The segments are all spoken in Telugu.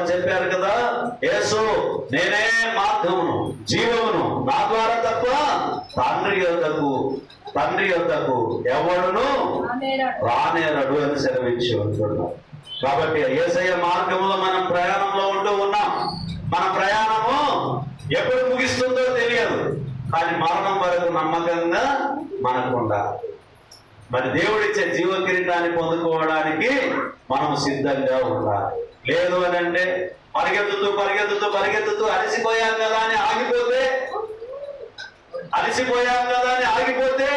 వారు చెప్పారు కదా యేసు నేనే మార్గమును జీవమును. నా ద్వారా తప్ప తండ్రి యొద్దకు తండ్రి యొద్దకు ఎవడును రానేరడు. అని సెలవించి ఉంటున్నాం కాబట్టి ఏసయ్య మార్గంలో మనం ప్రయాణంలో ఉంటూ ఉన్నాం. మన ప్రయాణము ఎప్పుడు ముగిస్తుందో తెలియదు. కానీ మరణం వరకు నమ్మకంగా మనకు ఉండాలి. మరి దేవుడిచ్చే జీవ కిరీటాన్ని పొందుకోవడానికి మనం సిద్ధంగా ఉండాలి. లేదు అని అంటే పరిగెత్తుతూ పరిగెత్తుతూ పరిగెత్తుతూ అలసిపోయాం కదా అని ఆగిపోతే అలసిపోయాం కదా అని ఆగిపోతే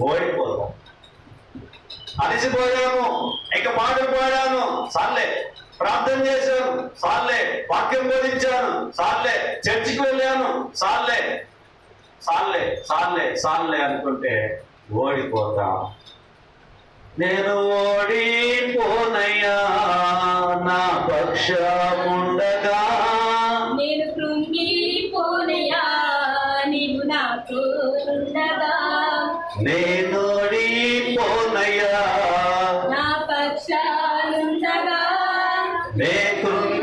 ఓడిపోతాం. అలసిపోయాము ఇక పాటలు పాడాను సార్లే. ప్రార్థన చేశాను సార్లే. వాక్యం బోధించాను సార్లే. చర్చికి వెళ్ళాను సార్లే. సార్లే సార్లే సార్లే అనుకుంటే ఓడిపోతాం. నేను ఓడిపోనయ్యా. నా పక్షముండగా. నేను కృంగిపోనయా నీవు నాకు ఉండగా. నేను ఓడిపోనయ్యా నా పక్షాలుండగా. నే కృంగిపోనయ్యా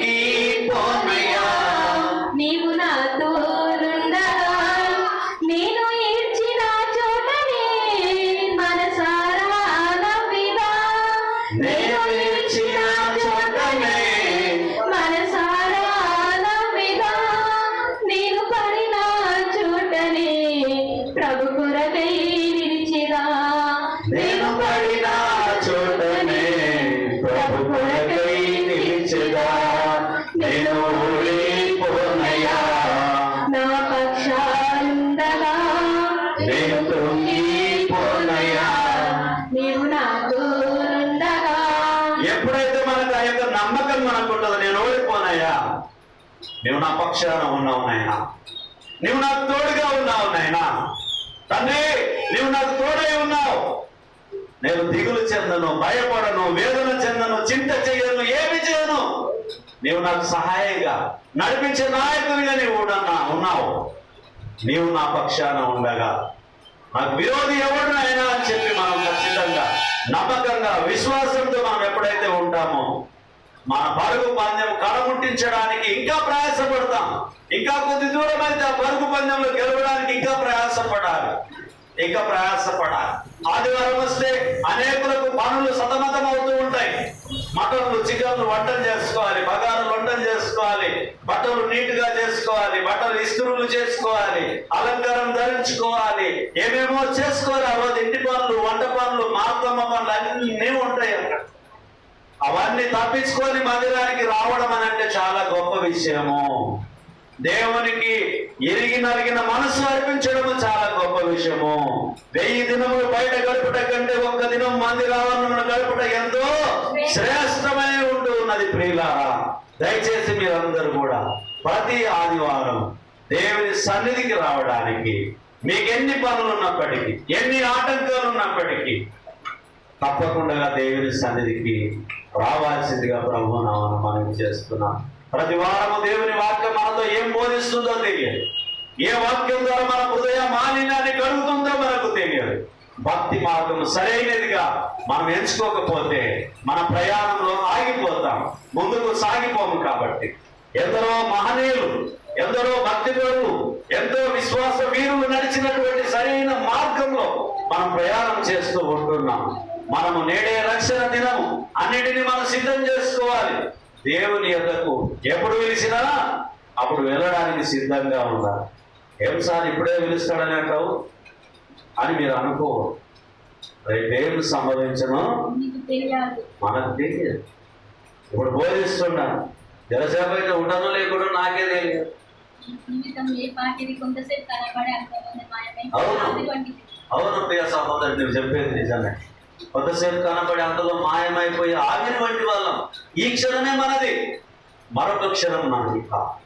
ఎప్పుడైతే మనకు ఆ యొక్క నమ్మకం మనకు ఉంటుందో నేను ఓడిపోనయ్యా. నువ్వు నా పక్షాన ఉన్నావు నాయనా. నువ్వు నాకు తోడుగా ఉన్నావు నాయనా. తండ్రి నువ్వు నాకు తోడై ఉన్నావు. నేను దిగులు చెందను భయపడను వేదన చెందను నీవు నాకు సహాయంగా నడిపించే నాయకునిగా నీవు ఉన్నా ఉన్నావు. నీవు నా పక్షాన ఉండగా నాకు విరోధి ఎవడు అయినా అని చెప్పి మనం ఖచ్చితంగా నమ్మకంగా విశ్వాసంతో మనం ఎప్పుడైతే ఉంటామో మన పరుగు పందెం కడముట్టించడానికి ఇంకా ప్రయాసపడతాం. ఇంకా కొద్ది దూరం అయితే ఆ పరుగు పందెంలో గెలవడానికి ఇంకా ప్రయాసపడాలి. ఇంకా ప్రయాసపడాలి. ఆదివారం వస్తే అనేకులకు పనులు సతమతం అవుతూ ఉంటాయి. మటన్లు చికెన్లు వంటలు చేసుకోవాలి బగారు వంటలు చేసుకోవాలి బట్టలు నీట్గా చేసుకోవాలి బట్టలు ఇస్త్రులు చేసుకోవాలి అలంకారం ధరించుకోవాలి ఏమేమో చేసుకోవాలి ఆ రోజు ఇంటి పనులు వంట పనులు మార్తమ్మ పనులు అన్నీ ఉంటాయి అక్కడ. అవన్నీ తప్పించుకొని మందిరానికి రావడం అని అంటే చాలా గొప్ప విషయము. దేవునికి ఎరిగి నలిగిన మనసు అర్పించడం చాలా గొప్ప విషయము. వెయ్యి దినములు బయట గడుపుట కంటే ఒక్క దినం మందిరావరణమును గడుపుట ఎంతో శ్రేష్టమై ఉంటూ ఉన్నది ప్రియులారా. దయచేసి మీరందరూ కూడా ప్రతి ఆదివారం దేవుని సన్నిధికి రావడానికి మీకు ఎన్ని పనులు ఉన్నప్పటికీ ఎన్ని ఆటంకాలు ఉన్నప్పటికీ తప్పకుండా దేవుని సన్నిధికి రావాల్సిందిగా ప్రభు నామను మనం చేస్తున్నాం. ప్రతి వారము దేవుని వాక్యం మనతో ఏం బోధిస్తుందో తెలియదు. ఏ వాక్యం ద్వారా మన హృదయ మాలిన్యాన్ని కలుగుతుందో మనకు తెలియదు. భక్తి మార్గం సరైనదిగా మనం ఎంచుకోకపోతే మన ప్రయాణంలో ఆగిపోతాం ముందుకు సాగిపోము కాబట్టి. ఎందరో మహనీయులు ఎందరో భక్తిపరులు ఎంతో విశ్వాస వీరులు నడిచినటువంటి సరైన మార్గంలో మనం ప్రయాణం చేస్తూ ఉంటున్నాం. మనము నేడే రక్షణ దినము అన్నిటిని మనం సిద్ధం చేసుకోవాలి. దేవుని ఎద్దకు ఎప్పుడు పిలిచినా అప్పుడు వెళ్ళడానికి సిద్ధంగా ఉండాలి. ఏం సార్ ఇప్పుడే పిలుస్తాడనే కావు అని మీరు అనుకో రేపేం సంభవించను మనకు తెలియదు. ఇప్పుడు బోధిస్తున్నాను జలసేపు అయితే ఉండను లేకుండా నాకే తెలియదు. అవును. అవును ప్రియ సహోదరు నువ్వు చెప్పేది నిజమే. కొంతసేపు కనపడి అంతలో మాయమైపోయి ఆగిన వంటి వాళ్ళం. ఈ క్షణమే మనది. మరొక క్షణం మనది కాదు.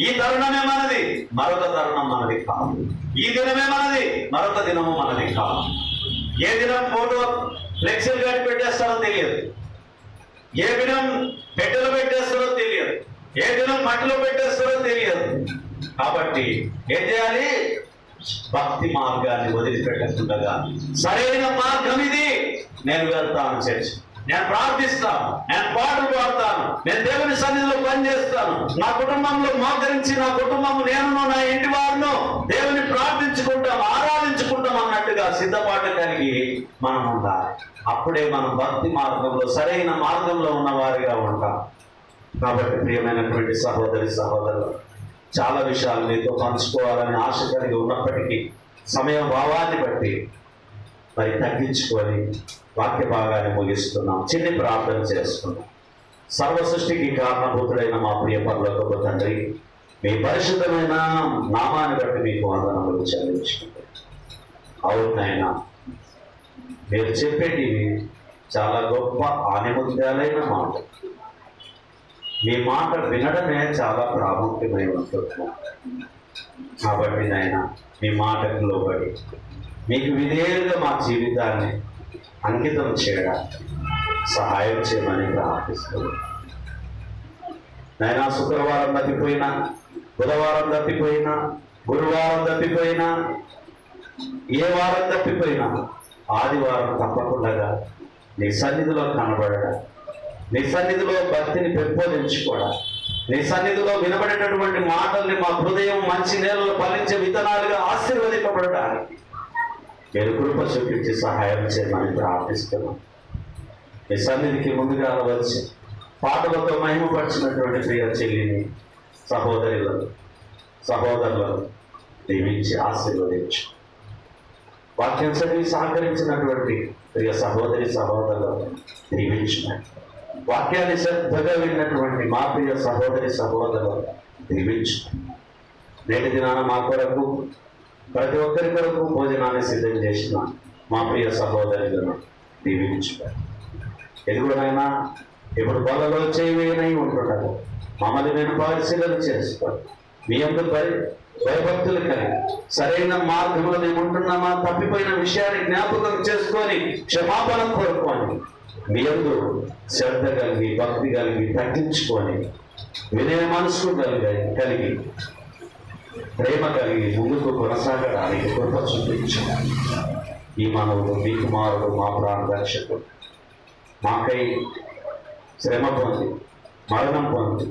ఈ తరుణమే మనది మరొక తరుణం మనది కాదు. ఈ దినమే మనది మరొక దినము మనది కాదు. ఏ దినం ఫోటో ఫ్లెక్సీలు కట్టి పెట్టేస్తారో తెలియదు. ఏ దినం పెట్టెలు పెట్టేస్తారో తెలియదు. ఏ దినం మట్టిలో పెట్టేస్తారో తెలియదు. కాబట్టి ఏం చేయాలి? భక్తి మార్గాన్ని వదిలిపెట్టకుండా సరైన మార్గం ఇది. నేను వెళ్తాను చర్చ్ నేను ప్రార్థిస్తాను. నేను పాటలు పాడతాను. నేను దేవుని సన్నిధిలో పనిచేస్తాను. నా కుటుంబంలో మోకరించి నా కుటుంబం నేను నా ఇంటి వారిను దేవుని ప్రార్థించుకుంటాం ఆరాధించుకుంటాం అన్నట్టుగా సిద్ధపాటు కలిగి మనం ఉండాలి. అప్పుడే మనం భక్తి మార్గంలో సరైన మార్గంలో ఉన్న వారిగా ఉంటాం. కాబట్టి ప్రియమైనటువంటి సహోదరి సహోదరులు చాలా విషయాలు మీతో పంచుకోవాలని ఆశ కలిగి ఉన్నప్పటికీ సమయం భావాన్ని బట్టి మరి తగ్గించుకొని వాక్య భాగాన్ని ముగిస్తున్నాం. చిన్ని ప్రార్థన చేసుకున్నాం సర్వ సృష్టికి కారణభూతుడైన మా ప్రియ పర్లోకపు తండ్రి మీ పరిశుద్ధమైన నామాన్ని బట్టి మీకు వందనములు చెల్లించుకుంటాం అవును మీరు చెప్పేటివి చాలా గొప్ప ఆనిముద్యాలైన మాట మీ మాట వినడమే చాలా ప్రాముఖ్యమైన ఉంటుంది కాబట్టి నాయన మీ మాటకు లోబడి మీకు విధేయులుగా మా జీవితాన్ని అంకితం చేయడానికి సహాయం చేయమని ప్రార్థిస్తున్నాను నైనా శుక్రవారం తప్పిపోయినా బుధవారం తప్పిపోయినా గురువారం తప్పిపోయినా ఏ వారం తప్పిపోయినా ఆదివారం తప్పకుండా నీ సన్నిధిలో కనబడడం నీ సన్నిధిలో భక్తిని పెంపొందించుకోవడం నీ సన్నిధిలో వినబడేటటువంటి మాటల్ని మా హృదయం మంచి నేలలో ఫలించే విత్తనాలుగా ఆశీర్వదింపబడటానికి మీరు కృప చూపించి సహాయం చేయమని ప్రార్థిస్తున్నాం మీ సన్నిధికి ముందుగా వచ్చి పాటలతో మహిమపరిచినటువంటి ప్రియ చెల్లిని సహోదరులను సహోదరులను దీవించి ఆశీర్వదించు. వాక్యం చదివి సహకరించినటువంటి ప్రియ సహోదరి సహోదరులను దీవించిన వాక్యాన్ని శ్రద్ధగా విన్నటువంటి మా ప్రియ సహోదరి సహోదరులను దీవించు. నేటి దినాన మా కొరకు ప్రతి ఒక్కరి కొరకు భోజనాన్ని సిద్ధం చేసిన మా ప్రియ సహోదరులను దీవించున్నాయి ఎదుగునైనా ఇప్పుడు బలలో చేయవేనై ఉంటుండగా మమ్మల్ని నేను పరిశీలన చేసుకోండి మీ యొక్క భయ భయభక్తులు కలిగి సరైన మార్గంలో మేము ఉంటున్నామా తప్పిపోయిన విషయాన్ని జ్ఞాపకం చేసుకొని క్షమాపణ కోరుకోండి. మీ అందరూ శ్రద్ధ కలిగి భక్తి కలిగి తగ్గించుకొని వినయ మనసు కలిగి కలిగి ప్రేమ కలిగి ముందుకు కొనసాగడానికి కృప చూపించాలి ఈ మానవుడు మీ కుమారుడు మా ప్రాణ రక్షకుడు. మాకై శ్రమ పొంది మరణం పొంది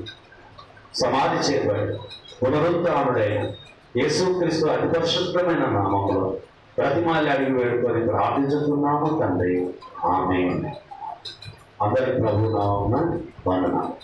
సమాధి చేయబడి పునరుద్ధానుడైన యేసుక్రీస్తు అతి పరిశుద్ధమైన నామంలో ప్రతిమాలి అడిగి వేడుకొని ప్రార్థించుతున్నాము తండ్రి. ఆమె అందరి ప్రభు నామమున వందనాలు.